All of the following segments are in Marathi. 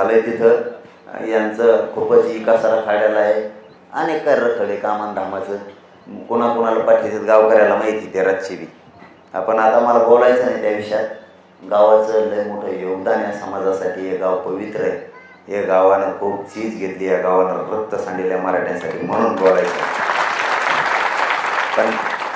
झालंय तिथं. यांचं खूपच इकासारा खाड्याला आहे. अनेक रखडे खडे कोणाकोणाला धामाचं गावकऱ्याला माहिती ते रातची बी. आपण आता मला बोलायचं नाही त्या विषयात. गावाचं लय मोठं योगदान या समाजासाठी. हे गाव पवित्र आहे. हे गावानं खूप चीज घेतली. या गावानं रक्त सांडलेल्या मराठ्यांसाठी म्हणून बोलायचं. पण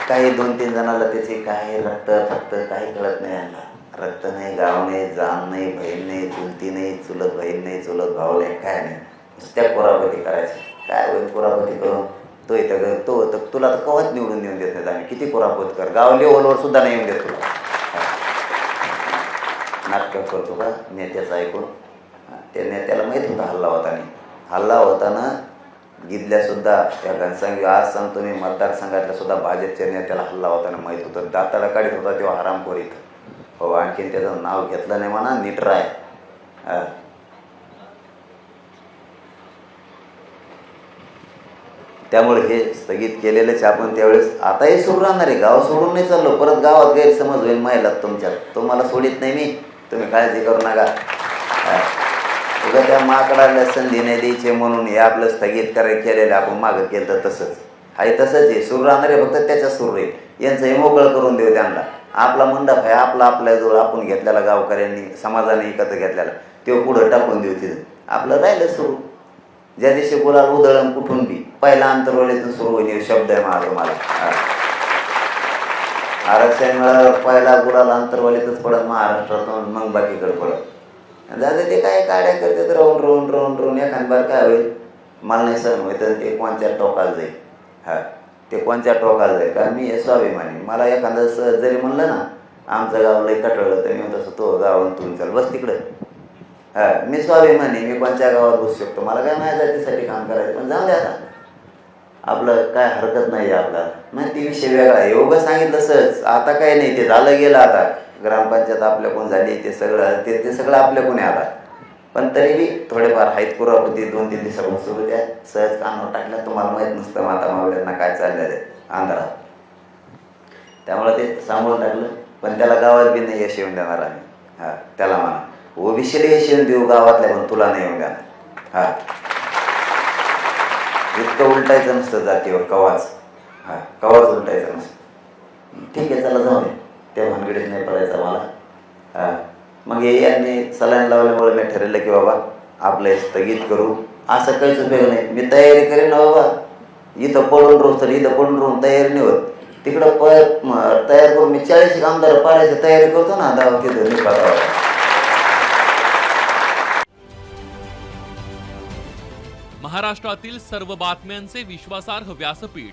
काही दोन तीन जणाला त्याचे काही रक्त फक्त काही कळत नाही यांना. रक्त नाही गाव नाही जाण नाही बहीण नाही चुलती नाही चुलत बहीण नाही चुलत भाऊ नाही काय नाही. नुसत्या कोरापती करायची. काय होईल कोरापती करून? तो इथं ग- तो तर तुला तर कवच निवडून नेऊन देत नाही आम्ही. किती कोरापत कर? गाव लेवलवर सुद्धा नाही येऊन देत तुला. नाटकं करतो का? नेत्याचं ऐकून. त्या नेत्याला माहीत होता हल्ला होताना. हल्ला होताना गिदल्यासुद्धा त्या घनसंघ आज सांगतो मी मतदारसंघातल्या सुद्धा भाजपच्या नेत्याला हल्ला होताना माहीत होतं. दाताला काढत होता तेव्हा हरामखोर इथं. हो आणखीन त्याचं नाव घेतलं नाही म्हणा नीट राय. त्यामुळे हे स्थगित केलेलेच आपण त्यावेळेस. आताही सुरू राहणार आहे. गाव सोडून नाही चाललो. परत गावात गैरसमज होईल महिला तुमच्यात तुम्हाला सोडित नाही मी. तुम्ही काळजी करू नका. हा. उगा त्या माकडाला संधी नाही द्यायची म्हणून हे आपलं स्थगित करायला केलेलं आपण मागं केलं तर तसंच. आहे तसंच आहे. सुरू राहणार आहे. फक्त त्याच्यात सुरू राहील. यांचं हे मोकळं करून देऊ त्यांना. आपला मंडप आहे आपला आपल्याजवळ आपण घेतलेला गावकऱ्यांनी समाजाने एकत्र घेतलेला तो पुढं टाकून देऊ तिथं. आपलं राहिलं सुरू. ज्या दिवशी बोलाल उधळण कुठून बी पहिला अंतरवलीतून सुरू होईल शब्द आहे माझा मला हा. आरक्षण पहिला गुलाल अंतरवालीतच पडत महाराष्ट्रातून मग बाकीकडे पडत. दादा ते काय काड्या करतात राहून राहून राहून राहून एखाद बार काय होईल? मला नाही सहन होईल तर ते कोणत्या टोकाला जाईल. हा. ते कोणत्या टोकाला जाईल कारण मी स्वाभिमानी. मला एखादं सहज जरी म्हणलं ना आमचं गाव लय कटळलं तर मी तसं तो गाव तुम्ही चाल बस तिकडं. हा मी स्वाभिमानी मी कोणत्या गावात बसू शकतो? मला काय माझ्या जातीसाठी काम करायचं? पण जाऊ द्या आता. आपलं काय हरकत नाही आहे आपला नाही ती विषय वेगळा आहे. एवढं सांगितलं सहज. आता काही नाही ते झालं गेलं आता. ग्रामपंचायत आपल्या कोण झाली ते सगळं ते ते सगळं आपल्या आहे आता. पण तरीही थोडेफार आहेत पुरापती दोन तीन दिवसापासून सुरू द्या सहज कानावर टाकल्या तुम्हाला माहीत नसतं माता मावळ्यांना काय चाललेलं आहे अंधारात त्यामुळे ते सांभाळून टाकलं. पण त्याला गावात बी नाही यश येऊन देणार आम्ही. हां त्याला म्हणा. ओबीसीला यश येऊन देऊ गावातल्या पण तुला नाही येऊन देणार. हां. इतकं उलटायचं नसतं जातीवर कवाच. हां कवाच उलटायचं नसतं. ठीक आहे चला जाऊ दे. त्या भानगडीत नाही पडायचं मला मग हे यांनी सलाईन लावल्यामुळे मी ठरवलं की बाबा आपलं हे स्थगित करू. असं काहीच उपयोग नाही. मी तयारी करेन ना बाबा. इथं पडून राहू तर इथं पडून राहून तयारी नाही होत. तिकडं प तयार करून मी चाळीस आमदार पाडायची तयारी करतो ना दावा तिथं निपातावर महाराष्ट्रातील सर्व बातम्यांचे विश्वासार्ह व्यासपीठ.